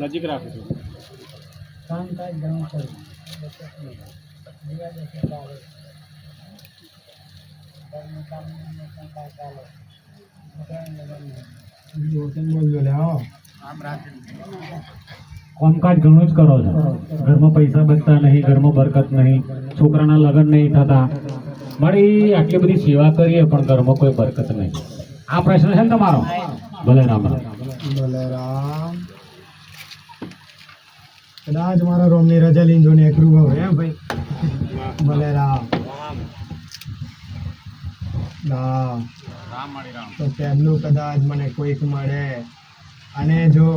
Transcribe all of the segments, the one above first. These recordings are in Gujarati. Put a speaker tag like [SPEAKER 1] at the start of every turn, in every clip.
[SPEAKER 1] નજીક રાખું છું.
[SPEAKER 2] કામકાજ ઘણું
[SPEAKER 1] કામકાજ જ કરો છો. ઘરમાં પૈસા બચતા નહીં ઘરમાં બરકત નહીં છોકરાના લગ્ન નહીં થતા. મારી આટલી બધી સેવા કરીએ પણ ઘરમાં કોઈ બરકત નહીં. આ પ્રશ્ન છે ને તમારો? ભલે રામ રામ.
[SPEAKER 3] બલરામ કદાચ મારા રોમની રજા લઈને જોને એકરું હવે એમ ભાઈ? બલરામ રામ. તો પહેલું કદાચ મને કોઈક મળે. અને જો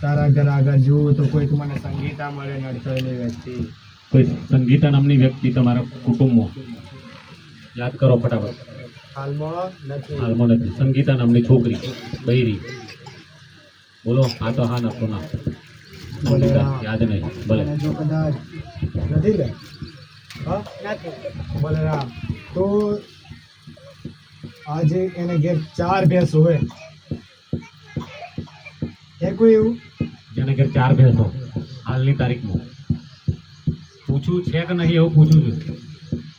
[SPEAKER 3] તારા ઘર આગળ જુઓ તો કોઈક મને સંગીતા મળે નડતરની વ્યક્તિ.
[SPEAKER 1] કોઈ સંગીતા નામની વ્યક્તિ તમારા કુટુંબમાં. યાદ કરો ફટાફટ.
[SPEAKER 3] હાલમાં નથી.
[SPEAKER 1] હાલમાં નથી. સંગીતા નામની છોકરી બૈરી. બોલો હા તો હા નફો ના. સંગીતા યાદ નહીં. ભલે.
[SPEAKER 3] જો કદાચ નથી લે. બલરામ તો આજે એને ઘેર ચાર ભેંસ હોય. એ કોઈ એવું?
[SPEAKER 1] જેને ઘેર ચાર ભેંસો હાલની તારીખમાં. પૂછું છે કે નહીં એવું પૂછું છું.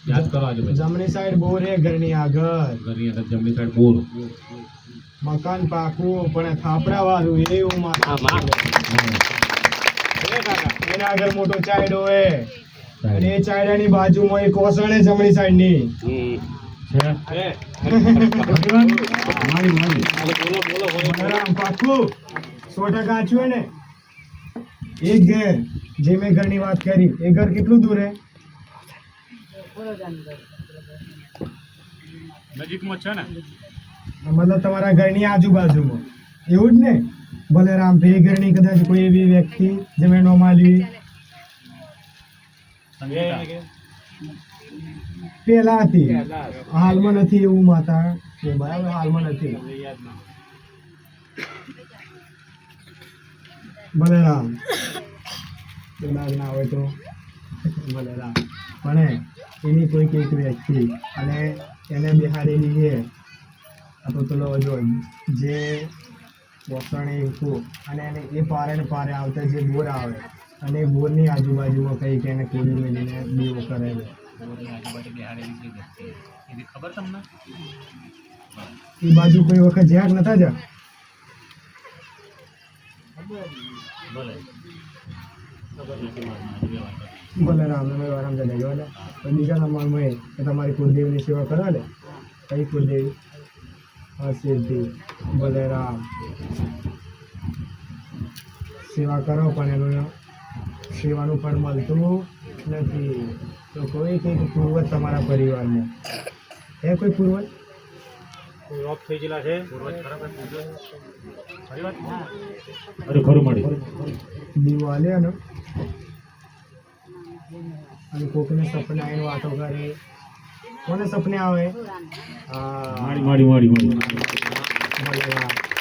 [SPEAKER 1] યાદ કરો આજે
[SPEAKER 3] જમણી સાઈડ બોર એ ઘરની આગળ.
[SPEAKER 1] ઘરની આગળ જમણી સાઈડ બોર.
[SPEAKER 3] મકાન પાકું પણ થાપડા વાળું એવું માથા. એના આગળ મોટો ચાયડો હે. અને એ ચાયડાની બાજુમાં એક ઓસણે જમણી સાઈડની
[SPEAKER 1] છે મારી મારી
[SPEAKER 3] બલરામ પાકું સો ટકા આચ્યું ને? એક ઘર જે મેં ઘરની વાત કરી એ ઘર કેટલું દૂર હે?
[SPEAKER 1] નજીકમાં છે ને?
[SPEAKER 3] મતલબ તમારા ઘરની આજુબાજુમાં. એવું જ ને? બલરામ ભેગરની કદાચ કોઈ એવી વ્યક્તિ જેમણે મેં નો માલવી પેલા હતી. હાલમાં નથી એવું માતા. બરાબર હાલમાં નથી. બલરામ. કદાચ ના હોય તો. બલરામ. પણ એની કોઈક એક વ્યક્તિ અને એને બિહારેલી છે આ તો પેલો જો જે વસણી ઈકું અને એને એ પારે ને પારે આવતા જે બોર આવે અને એ બોરની આજુબાજુમાં કંઈક એને કેવી મેળીને દીવો કરે છે.
[SPEAKER 1] ખબર તમને?
[SPEAKER 3] એ બાજુ કોઈ વખત જ્યાં નતા જા બલરામ તમે આરામ જઈને ગયો ને બીજા નંબરમાં એ તમારી કુળદેવીની સેવા કરો ને કઈ કુળદેવી? સિદ્ધિ બલરામ. સેવા કરો પણ એનું સેવાનું ફળ મળતું નથી. તો કોઈ કંઈક પૂર્વજ તમારા પરિવારમાં એ કોઈ પૂર્વજ?
[SPEAKER 1] ઓફ થઈ ગયેલા છે. અરે ખરું મળી
[SPEAKER 3] દીવો અને અને કોકને સપના એ વાતો કરે. કોને સપને આવે. હા.
[SPEAKER 1] માડી માડી માડી માડી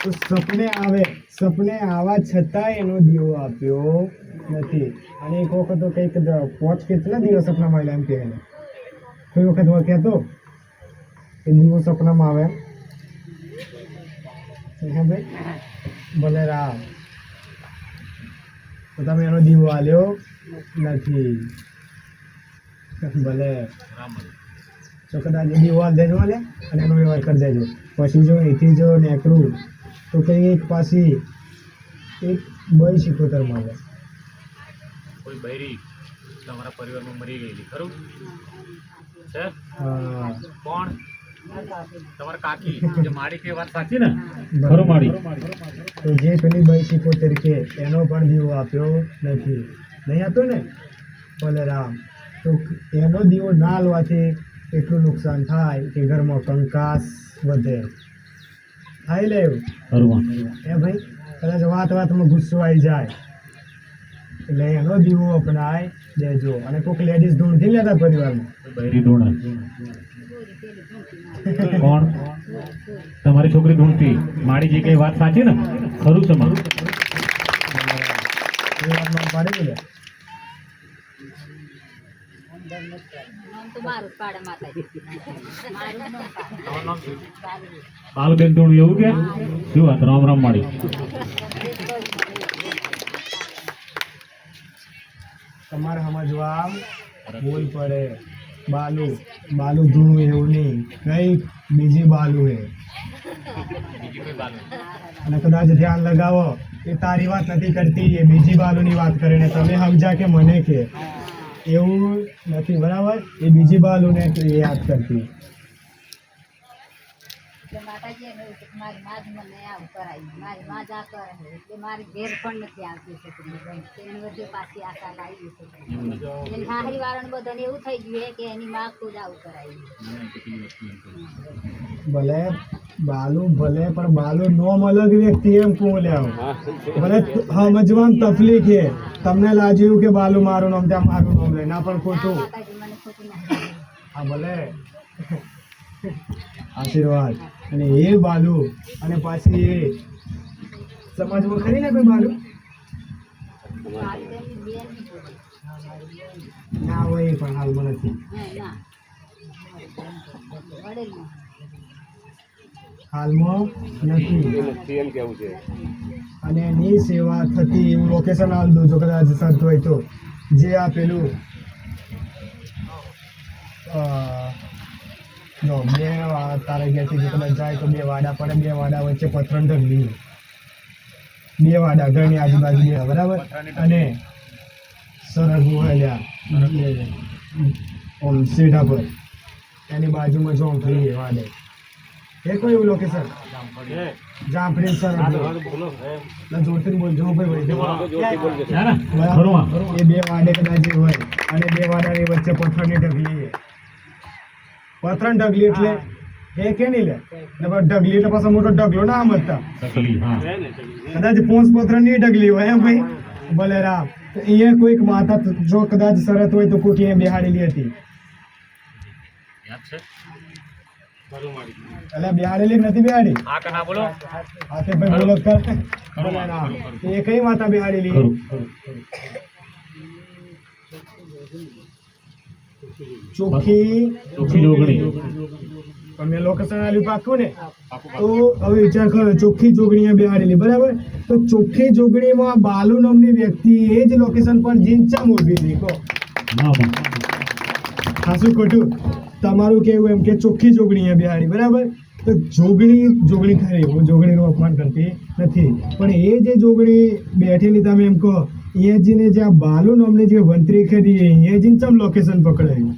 [SPEAKER 3] તો સપને આવે. સપને આવા છતાં એનો દીવો આપ્યો નથી. અને એક વખત તો કંઈક પોચ કેટલા દિવસ સપનામાં મળ્યા એમ કે એને. કોઈ વખત હું કહેતો કે દીવો સપનામાં આવે હે ભાઈ? બલરામ તો તમે એનો દીવો આલ્યો નથી. ભલે. તો કદાચ એ દીવો દેજો લે અને એનો વ્યવહાર કરી દેજો. પછી જો એથી જો નેકરું તો કંઈ એક પાછી એક બય શીખોતર મળે.
[SPEAKER 1] કોઈ બૈરી તમારા પરિવારમાં મરી ગયેલી ખરું? છે? કોણ? તમારા કાકી જે માડી કે વાત સાચી ને? ખરું માડી
[SPEAKER 3] તો જે પેલી બય શીખોતર કે એનો પણ દીવો આપ્યો નથી. નહીં આપ્યો ને? બલરામ તો એનો દીવો ના હાલવાથી એટલું નુકસાન થાય કે ઘરમાં કંકાસ વધે. થાય લે એ ભાઈ કદાચ વાત વાતમાં ગુસ્સો આવી જાય. એટલે એનો દીવો અપનાય દેજો. અને કોઈક લેડીઝ ઢૂંઢી લેતા પરિવારમાં.
[SPEAKER 1] કોણ? તમારી છોકરી ધૂણતી માડી જે કઈ વાત સાચી ને ખરું છે મારું
[SPEAKER 3] એ વાતમાં પાડી દે
[SPEAKER 1] બાલબેન ધૂણ એવું કે? શું વાત રામ રામ માળી.
[SPEAKER 3] તમારે સમજવા આમ બોલ પડે. બાલુ બાલુ ધૂણું એવું નહીં. કઈ બીજી બાલુ હે. અને કદાચ ધ્યાન લગાવો એ તારી વાત નથી કરતી એ બીજી બાલુની વાત કરે ને તમે સમજા કે મને કે? એવું નથી બરાબર? એ બીજી બાલુને યાદ કરતી.
[SPEAKER 4] એટલે માતાજી એમ કે મારી માં જ મને આવું કરાવી મારી માં જ આ કરે એટલે મારી ઘેર પણ નથી આવતી છોકરી એની વચ્ચે પાછી આશા લાવી છોકરી એની હાહરી વાળાને બધાને એવું થઈ ગયું કે એની માં ખુદ આવું કરાવી
[SPEAKER 3] ભલે બાલુ ભલે પણ બાલુ નોમ અલગ વ્યક્તિ એમ કહું લેવું ભલે સમજવાનું તકલીફ છે. તમને લાજ્યું કે બાલુ મારું નામ ત્યાં મારું નામ લે ના પણ ખોટું. હા ભલે. આશીર્વાદ. અને એ બાલુ, અને પાછી એ સમાજમાં ખરી ને કોઈ બાલુ?
[SPEAKER 4] ની
[SPEAKER 3] હોય પણ હાલમાં નથી. હાલમાં નથી. અને એની સેવા થતી એવું લોકેશન હાલ દઉં જો કદાચ સર્ચ હોય તો. જે આ પેલું જો બે તારા ઘેરથી જો કદાચ જાય તો બે વાડા પડે બે વાડા વચ્ચે પથરણ ઢગલી બે વાડા ઘરની આજુબાજુ બે બરાબર? અને સરસ લ્યા ઓમ સીધા પર. એની બાજુમાં ઝોંપડી વાડે. એ કોઈ એવું લોકેશન જામફળી સર ના જોરથી બોલ જો ભાઈ ભાઈ
[SPEAKER 1] છે ને ખરું આ.
[SPEAKER 3] એ બે વાડે કદાચ હોય. અને બે વાડાની વચ્ચે પથ્થરની ઢગલી પથ્થર ઢગલી એટલે એ કે નહીં લે? ને ઢગલી એટલે પાછો મોટો ઢગલો ના આમ હતા કદાચ પોંચ પથ્થરની ઢગલી હોય એમ ભાઈ. ભલે રામ. તો અહીંયા કોઈક માતા જો કદાચ શરત હોય તો કોઈક અહીંયા બેહાડેલી હતી. એટલે બેહાડેલી નથી બેહાડી? હા તે ભાઈ બોલો કર. એ કઈ માતા બેહાડેલી. ચોખ્ખી
[SPEAKER 1] જોગણી.
[SPEAKER 3] તમે આલ્યું પાક્કું ને? તો હવે વિચાર કરો ચોખ્ખી જોગણી બિહારેલી બરાબર? તો ચોખ્ખી જોગણીમાં બાલુ નામની વ્યક્તિ એ જ લોકેશન પર જીંચા ઊભી હતી કહો. ખાસું ખોટું. તમારું કેવું એમ કે ચોખ્ખી જોગણીએ બિહારી બરાબર? તો જોગણી જોગણી ખરી હું જોગણીનું અપમાન કરતી નથી. પણ એ જે જોગણી બેઠેલી તમે એમ કહો એ જીને જે આ બાલુ નામની જે વંત્રી ખરી એ જીને ચમ લોકેશન પકડાયું?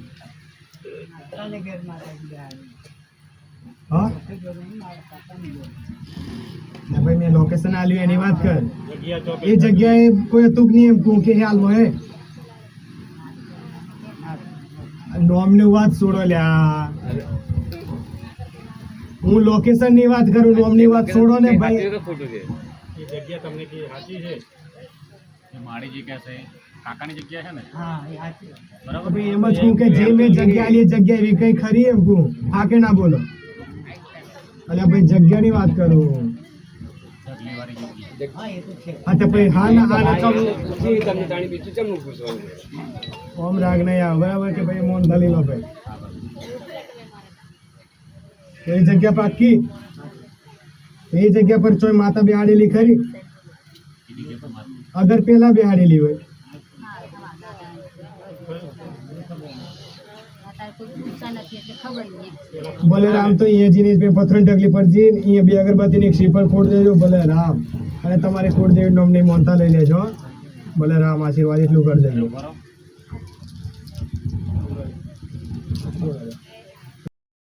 [SPEAKER 3] હા? ભાઈ મેં લોકેશન આલ્યું એની વાત કર. એ જગ્યાએ કોઈ હતું કે નહીં એમ કહું કે હાલમાં હે નોમની વાત છોડો લ્યા. હું લોકેશનની વાત કરું નોમની વાત છોડો ને ભાઈ.
[SPEAKER 1] એ મારી જગ્યા છે કાકાની જગ્યા છે ને?
[SPEAKER 2] હા એ સાચી વાત.
[SPEAKER 1] બરાબર?
[SPEAKER 3] એમ જ કહું કે જે મેં જગ્યા એ જગ્યા એવી કઈ ખરી એમ કહું. હા કે ના બોલો. અલ્યા ભાઈ જગ્યાની વાત કરું.
[SPEAKER 2] હા
[SPEAKER 3] હા તો ભાઈ હા ના હા ના ચમ ઓમ રાગ નહીં આવે બરાબર કે ભાઈ મોન ધલી લો ભાઈ. એ જગ્યા પાકી એ જગ્યા પર ચોય માતા ખરી?
[SPEAKER 1] જગ્યા પર મારી
[SPEAKER 3] અગર પેલા બેહાડેલી હોય ભલે તો અહીંયા જીને બે પથરણ ટકલી પર જઈને અહીંયા બે અગરબત્તી એક શ્રીફળ ખોડ દેજો ભલે રામ અને તમારે ખોડ દેવી નોમની મોનતા, લઈ લેજો. ભલે રામ આશીર્વાદ એટલું કરી દેજો.